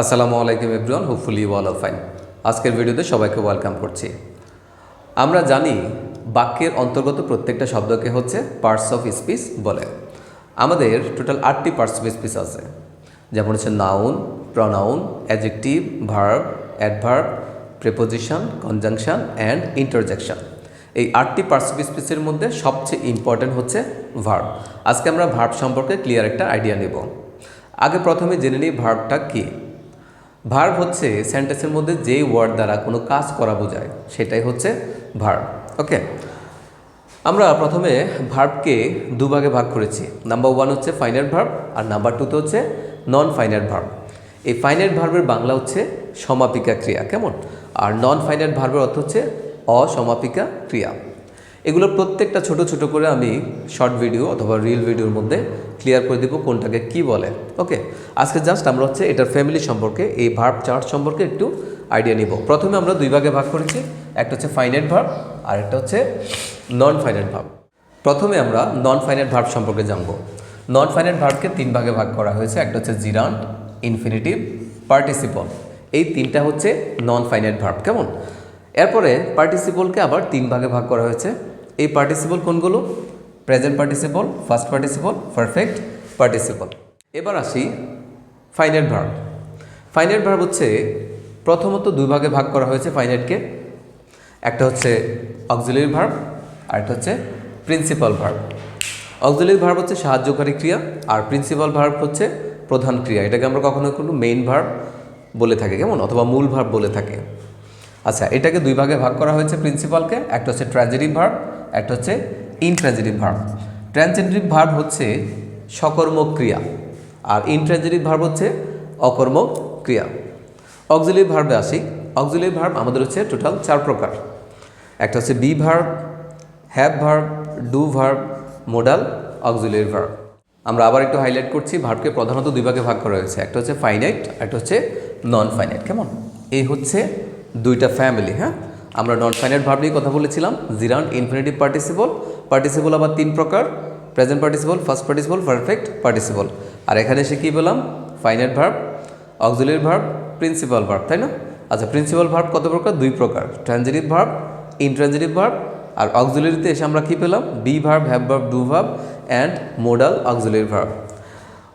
আসসালামু আলাইকুম everyone, hopefully all of fine. আজকের ভিডিওতে সবাইকে ওয়েলকাম করছি। আমরা জানি বাক্যের অন্তর্গত প্রত্যেকটা শব্দকে হচ্ছে পার্টস অফ স্পিচ বলে। আমাদের টোটাল আটটি পার্টস অফ স্পিচ আছে। যেমন হচ্ছে noun pronoun adjective verb adverb preposition conjunction and interjection এই আটটি পার্টস অফ স্পিচের মধ্যে সবচেয়ে ইম্পর্ট্যান্ট হচ্ছে ভার্ব আজকে আমরা ভার্ব সম্পর্কে ক্লিয়ার একটা আইডিয়া নেব। আগে প্রথমে জেনে নিই ভার্বটা কী। ভার্ব হচ্ছে সেন্টেন্সের মধ্যে যেই ওয়ার্ড দ্বারা কোনো কাজ করা বোঝায়, সেটাই হচ্ছে ভার্ব ওকে আমরা প্রথমে ভার্বকে দুভাগে ভাগ করেছি। নাম্বার ওয়ান হচ্ছে ফাইনাইট ভার্ব আর নাম্বার টুতে হচ্ছে নন ফাইনাইট ভার্ব এই ফাইনাইট ভার্বের বাংলা হচ্ছে সমাপিকা ক্রিয়া, কেমন? আর নন ফাইনাইট ভার্বের অর্থ হচ্ছে অসমাপিকা ক্রিয়া। এগুলো প্রত্যেকটা ছোট ছোট করে আমি শর্ট ভিডিও অথবা রিল ভিডিওর মধ্যে ক্লিয়ার করে দিব কোনটাকে কি বলে। ওকে আজকে জাস্ট আমরা হচ্ছে এটার ফ্যামিলি সম্পর্কে, এই ভার্ব চার্ট সম্পর্কে একটু আইডিয়া নিব। প্রথমে আমরা দুই ভাগে ভাগ করেছি, একটা হচ্ছে ফাইনাইট ভার্ব আর একটা হচ্ছে নন ফাইনাইট ভার্ব প্রথমে আমরা নন ফাইনাইট ভার্ব সম্পর্কে জানব। নন ফাইনাইট ভার্বকে তিন ভাগে ভাগ করা হয়েছে, একটা হচ্ছে জিরান্ট ইনফিনিটিভ পার্টিসিপল এই তিনটা হচ্ছে নন ফাইনাইট ভার্ব কেমন? এরপরে পার্টিসিপলকে আবার তিন ভাগে ভাগ করা হয়েছে। এই পার্টিসিপল কোনগুলো? Present participle first participle perfect participle এবার আসি ফাইনাইট ভার্ব ফাইনাইট ভার্ব হচ্ছে প্রথমত দুই ভাগে ভাগ করা হয়েছে ফাইনাইটকে একটা হচ্ছে অক্সিলারি ভার্ব আর একটা হচ্ছে প্রিন্সিপাল ভার্ব অক্সিলারি ভার্ব হচ্ছে সাহায্যকারী ক্রিয়া, আর প্রিন্সিপাল ভার্ব হচ্ছে প্রধান ক্রিয়া। এটাকে আমরা কখনো কোনো মেইন ভার্ব বলে থাকি, কেমন? অথবা মূল ভার্ব বলে থাকে। আচ্ছা এটাকে দুই ভাগে ভাগ করা হয়েছে প্রিন্সিপালকে একটা হচ্ছে ট্র্যাজেডি ভার্ব একটা হচ্ছে ইনট্র্যাজেডিভ ভার্ব ট্রানজেটিভ ভার্ব হচ্ছে সকর্মক ক্রিয়া আর ইনট্র্যাজেডিভ ভার্ব হচ্ছে অকর্মক ক্রিয়া অক্সিলারি ভার্বে আসি। অক্সিলারি ভার্ব আমাদের হচ্ছে টোটাল চার প্রকার। একটা হচ্ছে be verb have verb do verb modal auxiliary verb আমরা আবার একটু হাইলাইট করছি ভার্বকে প্রধানত দুই ভাগে ভাগ করা হয়েছে। একটা হচ্ছে ফাইনাইট একটা হচ্ছে নন ফাইনাইট কেমন? এই হচ্ছে দুইটা ফ্যামিলি হ্যাঁ? আমরা নন ফাইনাইট ভার্ব নিয়ে কথা বলেছিলাম। জিরান ইনফিনিটিভ পার্টিসিপল পার্টিসিপল আবার তিন প্রকার। Present participle first participle perfect participle আর এখানে এসে কী পেলাম? Finite verb auxiliary verb principal verb তাই না? আচ্ছা প্রিন্সিপাল ভার্ব কত প্রকার? দুই প্রকার। ট্রানজিটিভ ভার্ব ইনট্রানজিটিভ ভার্ব আর অক্সিলারিতে এসে আমরা কী পেলাম? Be verb have verb do verb and modal auxiliary verb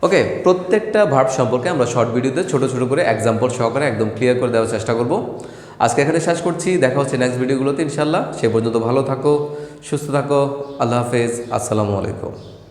okay, প্রত্যেকটা ভার্ব সম্পর্কে আমরা শর্ট ভিডিওতে ছোট ছোট করে এক্সাম্পল সহকারে একদম ক্লিয়ার করে দেওয়ার চেষ্টা করব। আজকে এখানে শেষ করছি। দেখা হচ্ছে নেক্সট ভিডিওগুলোতে ইনশাল্লাহ সে পর্যন্ত ভালো থাকো, সুস্থ থাকো। আল্লাহ হাফেজ। আসসালামু আলাইকুম।